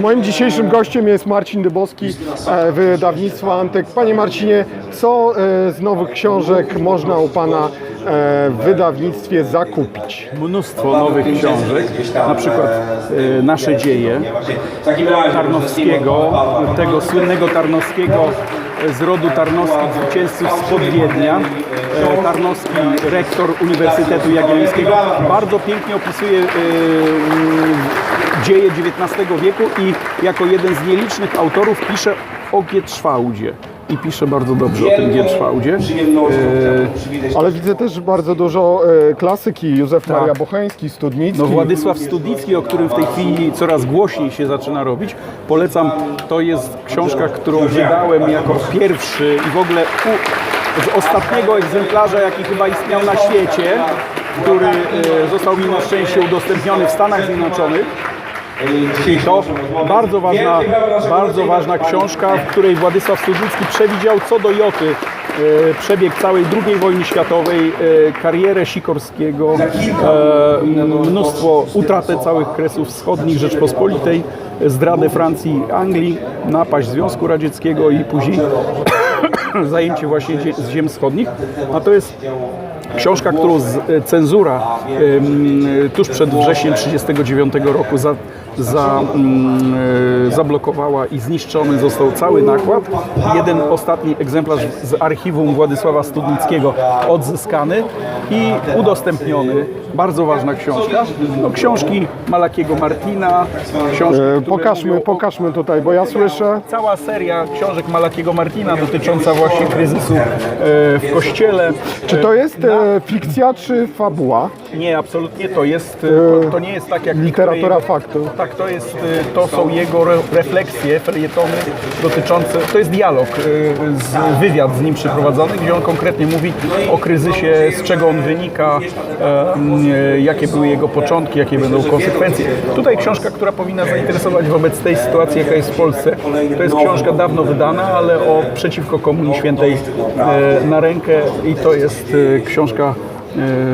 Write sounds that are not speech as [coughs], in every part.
Moim dzisiejszym gościem jest Marcin Dybowski, e, wydawnictwo Antek. Panie Marcinie, co e, z nowych książek można u Pana e, w wydawnictwie zakupić? mnóstwo nowych książek, na przykład Nasze dzieje Tarnowskiego, tego słynnego Tarnowskiego z rodu Tarnowskich zwycięzców spod Wiednia. Tarnowski, rektor Uniwersytetu Jagiellońskiego, bardzo pięknie opisuje dzieje XIX wieku i jako jeden z nielicznych autorów pisze o Gietrzwałdzie. I pisze bardzo dobrze o tym Gietrzwałdzie. E, Ale widzę też bardzo dużo e, klasyki. Józef Maria Bocheński, Studnicki. No Władysław Studnicki, o którym w tej chwili coraz głośniej się zaczyna robić. Polecam, to jest książka, którą wydałem jako pierwszy i w ogóle u, z ostatniego egzemplarza, jaki chyba istniał na świecie, który e, został mi na szczęście udostępniony w Stanach Zjednoczonych. To bardzo ważna, bardzo ważna książka, w której Władysław Studnicki przewidział co do joty e, przebieg całej II wojny światowej, e, karierę Sikorskiego, e, mnóstwo, utratę całych kresów wschodnich Rzeczpospolitej, zdradę Francji i Anglii, napaść Związku Radzieckiego i później [coughs] zajęcie właśnie ziem wschodnich. A to jest Książka, którą cenzura tuż przed wrześniem 1939 roku za, za, mm, e, zablokowała i zniszczony został cały nakład. Jeden ostatni egzemplarz z archiwum Władysława Studnickiego odzyskany i udostępniony. Bardzo ważna książka. No, książki Malakiego Martina, książki, E, Pokażmy, pokażmy tutaj, bo ja słyszę. cała seria książek Malakiego Martina dotycząca właśnie kryzysu e, w kościele. Czy to jest e, fikcja, czy fabuła? Nie, absolutnie to jest, to, to nie jest tak jak Literatura niektóre- faktu. Tak, to jest, e, to są jego re, refleksje, felietony dotyczące, to jest dialog, e, z, wywiad z nim przeprowadzony, gdzie on konkretnie mówi o kryzysie, z czego on wynika, e, jakie były jego początki, jakie będą konsekwencje. Tutaj książka, która powinna zainteresować wobec tej sytuacji, jaka jest w Polsce. To jest książka dawno wydana, ale o przeciwko Komunii Świętej na rękę i to jest książka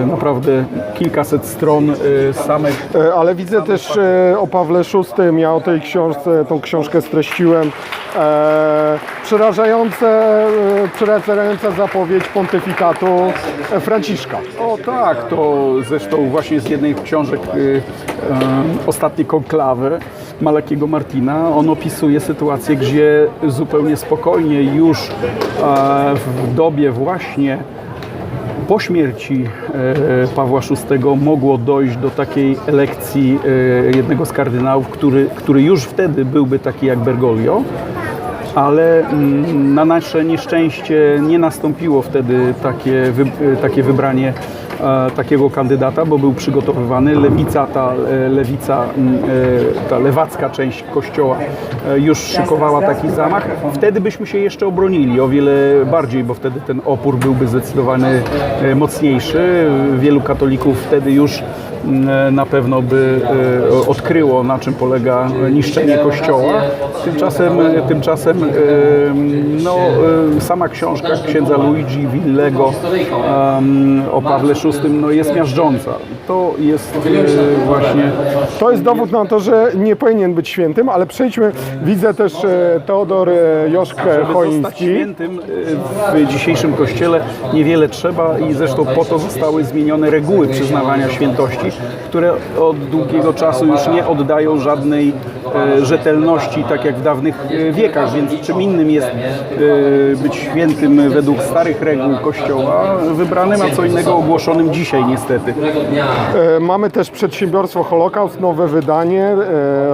naprawdę kilkaset stron e, samych E, Ale widzę też e, o Pawle VI, ja o tej książce, tą książkę streściłem. E, przerażające, e, przerażająca zapowiedź pontyfikatu e, Franciszka. O tak, to zresztą właśnie z jednej z książek y, y, Ostatnie konklawy Malakiego Martina. On opisuje sytuację, gdzie zupełnie spokojnie już e, w dobie właśnie po śmierci e, Pawła VI mogło dojść do takiej elekcji e, jednego z kardynałów, który, który już wtedy byłby taki jak Bergoglio, ale mm, na nasze nieszczęście nie nastąpiło wtedy takie, e, takie wybranie takiego kandydata, bo był przygotowywany. Lewica, ta e, lewica, e, ta lewacka część kościoła e, już szykowała taki zamach. Wtedy byśmy się jeszcze obronili o wiele bardziej, bo wtedy ten opór byłby zdecydowanie e, mocniejszy. Wielu katolików wtedy już na pewno by e, odkryło, na czym polega niszczenie kościoła. Tymczasem, tymczasem e, no, e, sama książka księdza Luigi Villego o Pawle VI no, jest miażdżąca. To jest e, właśnie To jest dowód na to, że nie powinien być świętym, ale przejdźmy, widzę też e, Teodor e, Joszkę Choiński. świętym e, w dzisiejszym kościele niewiele trzeba i zresztą po to zostały zmienione reguły przyznawania świętości, które od długiego czasu już nie oddają żadnej e, rzetelności, tak jak w dawnych e, wiekach, więc czym innym jest e, być świętym według starych reguł kościoła wybranym, a co innego ogłoszonym dzisiaj niestety. Mamy też przedsiębiorstwo Holokaust, nowe wydanie,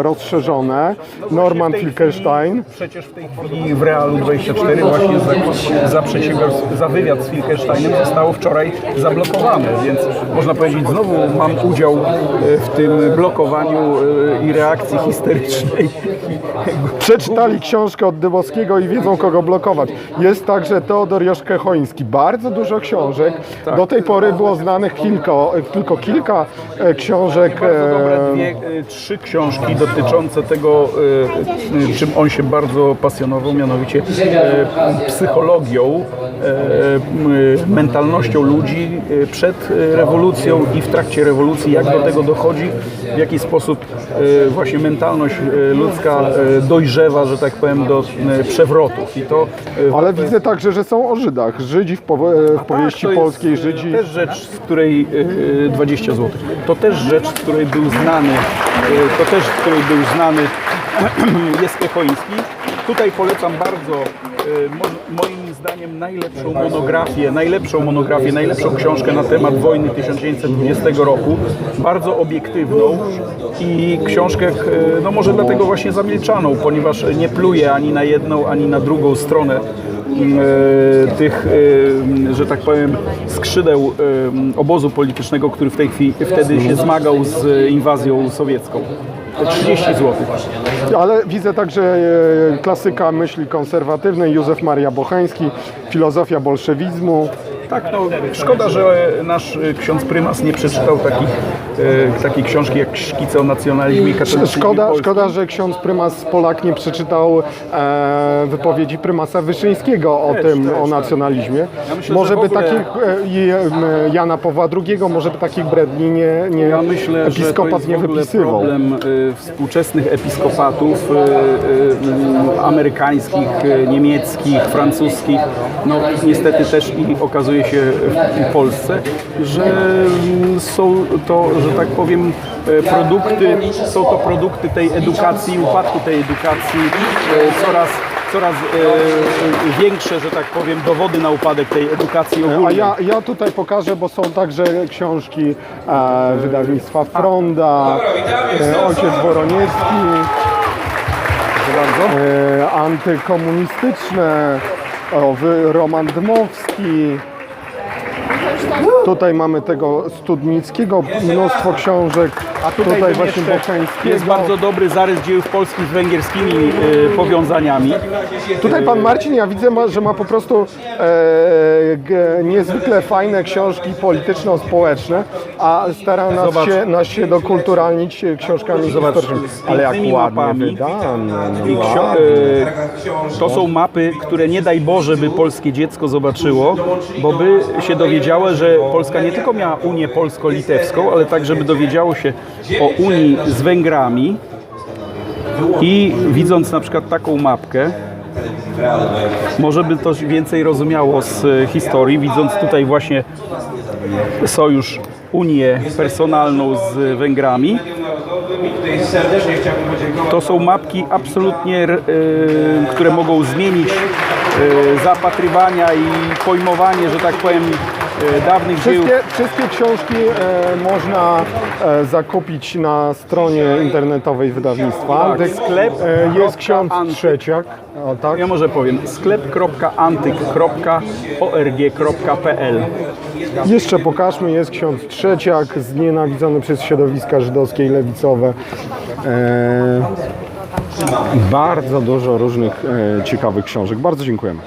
rozszerzone. Norman Filkenstein. Przecież w tej chwili w Realu 24 właśnie za, za, przedsiębiorstw- za wywiad z Filkensteinem zostało wczoraj zablokowane, więc można powiedzieć znowu mam udział e, w tym blokowaniu e, i reakcji histerycznej. [laughs] Przeczytali książkę od Dybowskiego i wiedzą, kogo blokować. Jest także Teodor Joszkę Choiński. Bardzo dużo książek. Tak. Do tej pory było znanych kilka, tylko kilka e, książek. Bardzo dobre e, dwie, e, trzy książki dotyczące tego, e, e, czym on się bardzo pasjonował, mianowicie e, psychologią mentalnością ludzi e, przed e, rewolucją i w trakcie rewolucji, jak do tego dochodzi, w jaki sposób e, właśnie mentalność e, ludzka e, dojrzewa, że tak powiem, do e, przewrotów. I to e, Ale widzę także, że są o Żydach. Żydzi w, w powieści Tak, to jest, polskiej, e, Żydzi. Też rzecz, z której e, e, 20 zł. To też rzecz, z której był znany, e, to też, z której był znany [clears throat] jest Echoński. Tutaj polecam bardzo mo- moim zdaniem najlepszą monografię, najlepszą monografię, najlepszą książkę na temat wojny 1920 roku. Bardzo obiektywną i książkę, e, no może dlatego właśnie zamilczaną, ponieważ nie pluje ani na jedną, ani na drugą stronę e, tych, że tak powiem, skrzydeł obozu politycznego, który w tej chwili wtedy się zmagał z inwazją sowiecką. Te 30 zł. Ale widzę także e, klasyka myśli konserwatywnej, Józef Maria Bocheński, filozofia bolszewizmu. Tak, no szkoda, że nasz e, ksiądz prymas nie przeczytał takich, e, takiej książki jak Szkice o nacjonalizmie i katolicizmie Szkoda, szkoda, że ksiądz prymas Polak nie przeczytał e, wypowiedzi prymasa Wyszyńskiego o Też, tym, też, o tak. nacjonalizmie. Ja myślę, może by ogóle- takich e, em, Jana Pawła II, może by takich bredni nie, nie Ja myślę, episkopat nie wypisywał. problem współczesnych episkopatów amerykańskich, niemieckich, francuskich, no niestety też i okazuje się w Polsce, że mm, są to, że tak powiem, y, produkty, są to produkty tej edukacji, upadku tej edukacji, y, coraz coraz y, większe, że tak powiem, dowody na upadek tej edukacji ogólnej. A ja, ja tutaj pokażę, bo są także książki e, wydawnictwa Fronda, e, Ojciec bardzo. e, antykomunistyczne, o, Roman Dmowski. Tutaj mamy tego Studnickiego, mnóstwo książek. A tutaj, bym właśnie Bocheńskiego. jest bardzo dobry zarys dziejów polskich z węgierskimi y, powiązaniami. Tutaj pan Marcin, ja widzę, ma, że ma po prostu e, niezwykle fajne książki polityczno-społeczne, a stara nas Zobacz. się, nas się dokulturalnić książkami Zobacz, Ale jak ładnie mapami. wydane. no I ksio- ładnie. y, to są mapy, które nie daj Boże by polskie dziecko zobaczyło, bo by się dowiedziało, że Polska nie tylko miała Unię Polsko-Litewską, ale także by dowiedziało się o Unii z Węgrami i widząc na przykład taką mapkę, może by to więcej rozumiało z historii, widząc tutaj właśnie sojusz, Unię personalną z Węgrami. To są mapki absolutnie, e, które mogą zmienić zapatrywania i pojmowanie, że tak powiem, e, dawnych. Wszystkie, wszystkie książki e, można e, zakupić na stronie internetowej wydawnictwa. Tak, sklep e, jest ksiądz antyk. Trzeciak. O, tak. Ja może powiem sklep.antyk.org.pl Jeszcze pokażmy, jest ksiądz Trzeciak, znienawidzony przez środowiska żydowskie i lewicowe. E, bardzo dużo różnych e, ciekawych książek. Bardzo dziękujemy.